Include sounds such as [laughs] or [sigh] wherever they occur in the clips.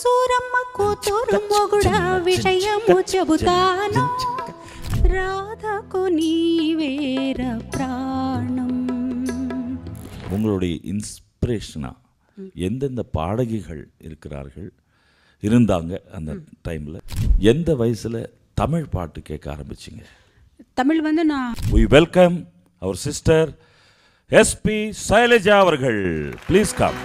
సూరమ్మ కూతురు మొగుడ విషయము చెబుతాను రాధకు నీవేర ప్రాణం உங்களுடைய இன்ஸ்பிரேஷனா எந்தெந்த பாடகிகள் இருக்கிறார்கள் இருந்தாங்க அந்த டைமில் எந்த வயசில் தமிழ் பாட்டு கேட்க ஆரம்பிச்சிங்க தமிழ் வந்து நான் we வெல்கம் அவர் சிஸ்டர் எஸ்பி சைலஜா அவர்கள் ப்ளீஸ் கம்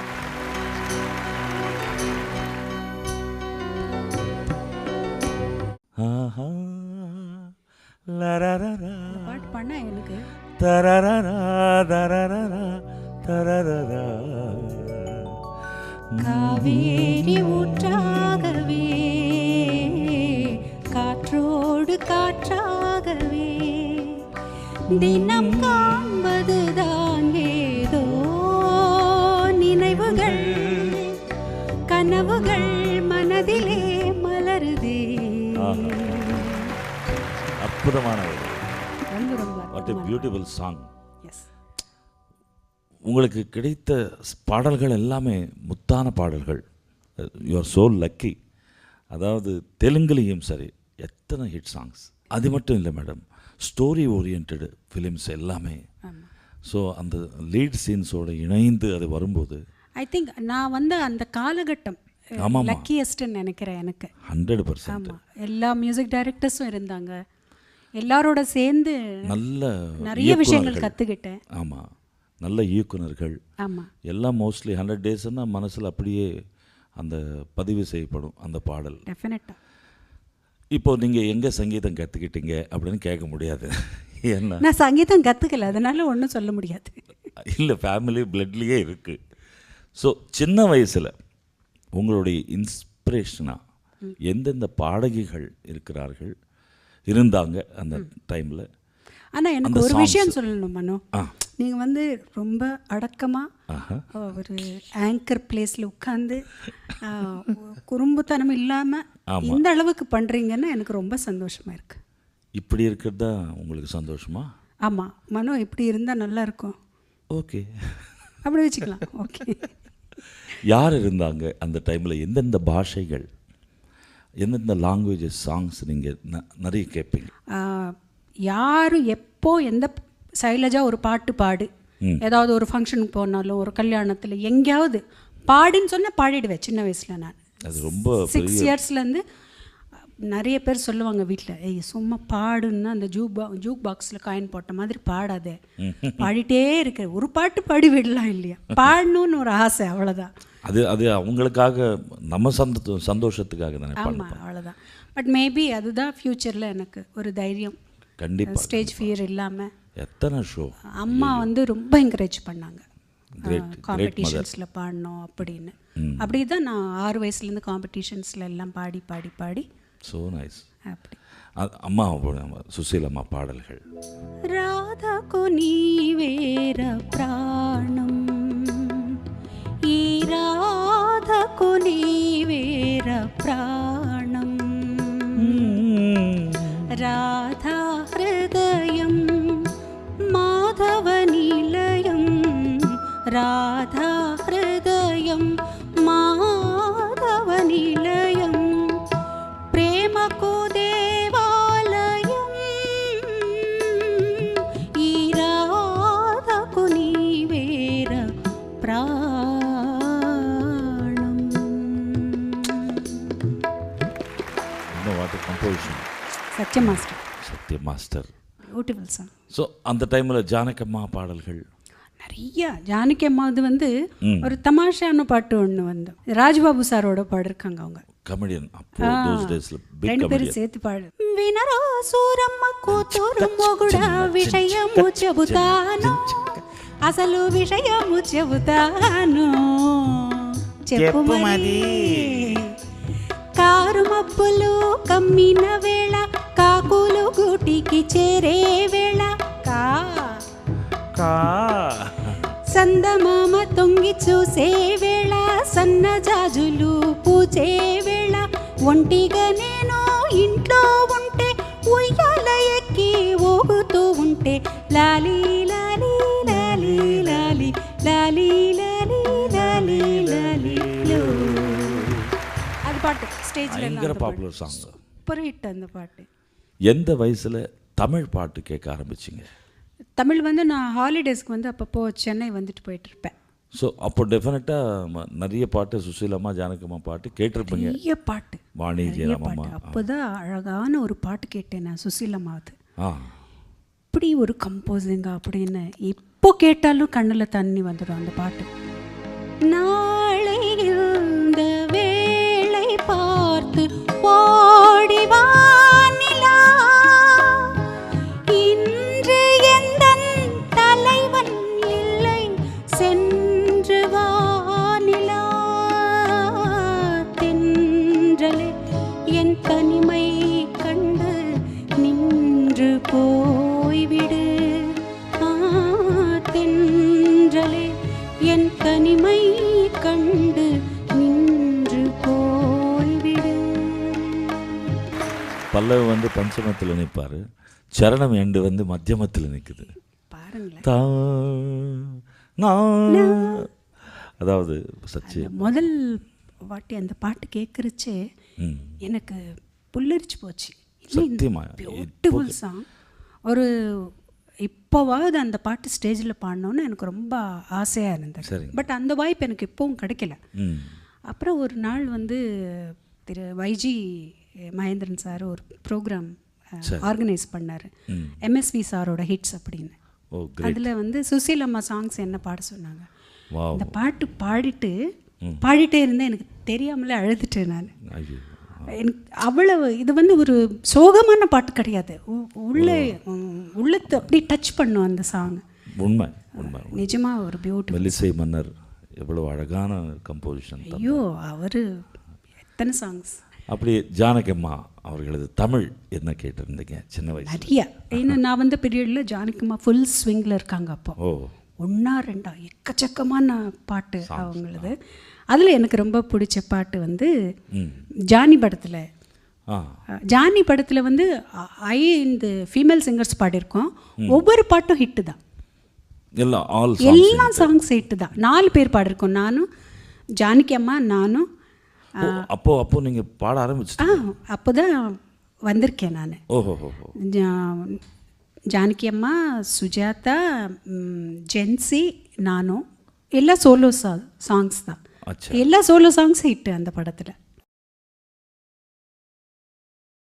தரரரா தரரரா தரரரா. காவேரி ஊற்றாகவே காற்றோடு காற்றாகவே தினம் காண்பதுதான் ஏதோ நினைவுகள். கனவுகள் மனதிலே மலருதே. அற்புதமான ஒரு ரொம்ப ரொம்ப வாட் எ பியூட்டிஃபுல் சாங் உங்களுக்கு கிடைத்த பாடல்கள் எல்லாமே முத்தான பாடல்கள். யூ ஆர் so லக்கி அதாவது தெலுங்குலேயும் சரி எத்தனை ஹிட் சாங்ஸ் அது மட்டும் இல்லை மேடம் ஸ்டோரி ஓரியன்டு ஃபிலிம்ஸ் எல்லாமே. ஸோ அந்த லீட் சீன்ஸோடு இணைந்து அது வரும்போது ஐ திங்க் நான் வந்து அந்த காலகட்டம். லக்கியஸ்ட்னு நினைக்கிறேன் எனக்கு. ஹண்ட்ரட் பர்சன்ட் எல்லா மியூசிக் டைரக்டர்ஸும் இருந்தாங்க. எல்லாரோட சேர்ந்து நல்ல நிறைய விஷயங்கள். கற்றுக்கிட்டேன் ஆமாம் நல்ல இயக்குனர்கள் ஆமாம் எல்லாம் மோஸ்ட்லி ஹண்ட்ரட் டேஸ்னா மனசில் அப்படியே அந்த பதிவு செய்யப்படும் அந்த பாடல். டெஃபினட்டாக இப்போ நீங்கள் எங்கே சங்கீதம் கற்றுக்கிட்டீங்க அப்படின்னு கேட்க முடியாது. ஏன்னா நான் சங்கீதம் கற்றுக்கல அதனால ஒன்றும் சொல்ல முடியாது. இல்லை ஃபேமிலி பிளட்லேயே இருக்குது ஸோ சின்ன வயசில் உங்களுடைய இன்ஸ்பிரேஷனா எந்தெந்த பாடகிகள் இருக்கிறார்கள்? இருந்தாங்க அந்த டைமில் ஆனால் எனக்கு ஒரு. விஷயம் சொல்லணும் மனோ. நீங்கள் வந்து ரொம்ப அடக்கமாக ஒரு ஆங்கர் பிளேஸில் உட்காந்து குறும்புத்தனம் இல்லாமல். இந்த அளவுக்கு பண்ணுறீங்கன்னு எனக்கு ரொம்ப சந்தோஷமாக இருக்கு. இப்படி இருக்கிறது தான் உங்களுக்கு சந்தோஷமா? ஆமாம் மனோ இப்படி இருந்தால் நல்லா இருக்கும். ஓகே. அப்படி வச்சுக்கலாம். ஓகே. யார் இருந்தாங்க அந்த டைமில் எந்தெந்த பாஷைகள்? எந்தெந்த லாங்குவேஜஸ் சாங்ஸ் நீங்கள் நிறைய கேட்பீங்க யாரும் எப்போ எந்த சைலஜா ஒரு பாட்டு பாடு ஏதாவது ஒரு ஃபங்க்ஷனுக்கு போனாலும் ஒரு கல்யாணத்தில் எங்கேயாவது பாடுன்னு சொன்னால் பாடிடுவேன் சின்ன வயசில் நான். அது ரொம்ப சிக்ஸ் இயர்ஸ்லேருந்து நிறைய பேர் சொல்லுவாங்க வீட்டில் ஏய் சும்மா பாடுன்னா அந்த ஜூக் பா ஜூக் பாக்ஸில் காயின் போட்ட மாதிரி பாடாதே. பாடிட்டே இருக்க ஒரு பாட்டு பாடி விடலாம் இல்லையா? [laughs] பாடணும்னு ஒரு ஆசை அவ்வளோதான் அது அது அவங்களுக்காக நம்ம சந்த சந்தோஷத்துக்காக தானே ஆமாம் அவ்வளோதான் பட் மேபி அதுதான் ஃப்யூச்சரில் எனக்கு ஒரு தைரியம். கண்டிப்பாக ஸ்டேஜ் ஃபியர் இல்லாமல் எத்தனை ஷோ அம்மா வந்து ரொம்ப என்கரேஜ் பண்ணாங்க. காம்படிஷன்ஸில் பாடணும் அப்படின்னு. அப்படி தான் நான் ஆறு வயசுலேருந்து காம்படிஷன்ஸில் எல்லாம் பாடி பாடி பாடி. ஸோ நைஸ் அப்படி. அம்மா சுசீல் அம்மா பாடல்கள். ராதா கொனி வேற राधाहृदयं माधवनिलयं प्रेमकुदेवालयं ईराधकुनीवेर प्रा Satya master Satya master beautiful song so அந்த டைமில் ஜானகம்மா பாடல்கள் நிறைய ஜானகி அம்மா அது வந்து ஒரு தமாஷான பாட்டு ஒன்று வந்து ராஜ்பாபு சாரோட பாடிருக்காங்க அவங்க கமெடியன் அப்போ தோஸ் டேஸில் பிக் రెండు పేరు கமெடியன் చేతి పాడు వినరా సూరమ్మ కూతురు మొగుడ విషయము చెబుతాను అసలు విషయము చెబుతాను చెప్పు మరి కారు మబ్బులు కమ్మిన వేళ కాకులు గూటికి చేరే వేళ కా సందమామ తొంగి చూసే వేళ సన్నజాజులు పూచే వేళ ఒంటిగా నేను ఇంట్లో ఉంటే ఉయ్యాల ఎక్కి ఊగుతూ ఉంటే లాలి లాలి లాలి లాలి లాలి లాలి లాలి లాలి లో. பாட்டு ஸ்டேஜில் பயங்கர பாப்புலர் சாங் சூப்பர் ஹிட் அந்த பாட்டு எந்த வயசில் தமிழ் பாட்டு கேட்க ஆரம்பிச்சிங்க தமிழ் வந்து நான் ஹாலிடேஸ்க்கு வந்து அப்பப்போ சென்னை வந்துட்டு போயிட்டு இருப்பேன் ஸோ அப்போ டெஃபினட்டாக நிறைய பாட்டு சுசீலம்மா ஜானகம்மா பாட்டு கேட்டிருப்பீங்க. நிறைய பாட்டு. வாணி ஜெயராமம்மா பாட்டு. அப்போதான் அழகான ஒரு பாட்டு கேட்டேன் நான் சுசீலம்மாவது ஆ. அப்படி ஒரு கம்போசிங்க அப்படின்னு இப்போ கேட்டாலும் கண்ணில் தண்ணி வந்துடும் அந்த பாட்டு. நாளை பல்லவி வந்து பஞ்சமத்தில் நிற்பார் சரணம் எண்டு வந்து மத்தியமத்தில் நிற்குது தா நான் அதாவது சச்சி. முதல் வாட்டி அந்த பாட்டு கேட்குறச்சே எனக்கு புல்லரிச்சு போச்சு. பியூட்டிஃபுல் சாங் ஒரு இப்போவாவது அந்த பாட்டு ஸ்டேஜில் பாடணுன்னு எனக்கு ரொம்ப ஆசையாக இருந்தது. பட் அந்த வாய்ப்பு எனக்கு இப்போவும் கிடைக்கல. அப்புறம் ஒரு நாள் வந்து திரு வைஜி மகேந்திரன் சார் ஒரு ப்ரோக்ராம் ஆர்கனைஸ் பண்ணார். எம்எஸ்வி சாரோட ஹிட்ஸ் அப்படின்னு. அதில் வந்து சுசீலம்மா சாங்ஸ் என்ன பாட சொன்னாங்க? அந்த பாட்டு பாடிட்டு பாடிட்டே இருந்தேன். எனக்கு தெரியாமலே அழுதுட்டேன் நான். எனக்கு அவ்வளவு இது வந்து ஒரு சோகமான பாட்டு கிடையாது. உள்ளே உள்ளத்தை அப்படி டச் பண்ணும் அந்த சாங் உண்மை உண்மை நிஜமா ஒரு பியூட்டி மெல்லிசை மன்னர் எவ்வளோ அழகான கம்போசிஷன் ஐயோ அவர் எத்தனை சாங்ஸ் அப்படி ஜானகம்மா அவர்களது தமிழ் என்ன கேட்டிருந்தீங்க? சின்ன வயசு நிறைய. ஏன்னா நான் வந்த பீரியடில் ஜானகிமா ஃபுல் ஸ்விங்கில் இருக்காங்க அப்போ. ஓ. ஒன்றா ரெண்டா எக்கச்சக்கமான பாட்டு அவங்களது. அதில் எனக்கு ரொம்ப பிடிச்ச பாட்டு வந்து ஜானி படத்தில். ஜானி படத்தில் வந்து ஐ இந்த ஃபீமேல் சிங்கர்ஸ் பாடியிருக்கோம். ஒவ்வொரு பாட்டும் ஹிட்டு தான். எல்லாம் சாங்ஸ் ஹிட்டு தான். நாலு பேர் பாடியிருக்கோம். நானும் ஜானகி அம்மா நானும் அப்போ அப்போ நீங்கள் பாட ஆரம்பிச்சு ஆ அப்போ தான் வந்திருக்கேன் நான். ஓஹோ ஜானகி அம்மா சுஜாதா ஜென்சி நானும் எல்லாம் சோலோ சா சாங்ஸ் தான். எல்லா சோலோ சாங்ஸ் ஹிட்டு அந்த படத்தில்.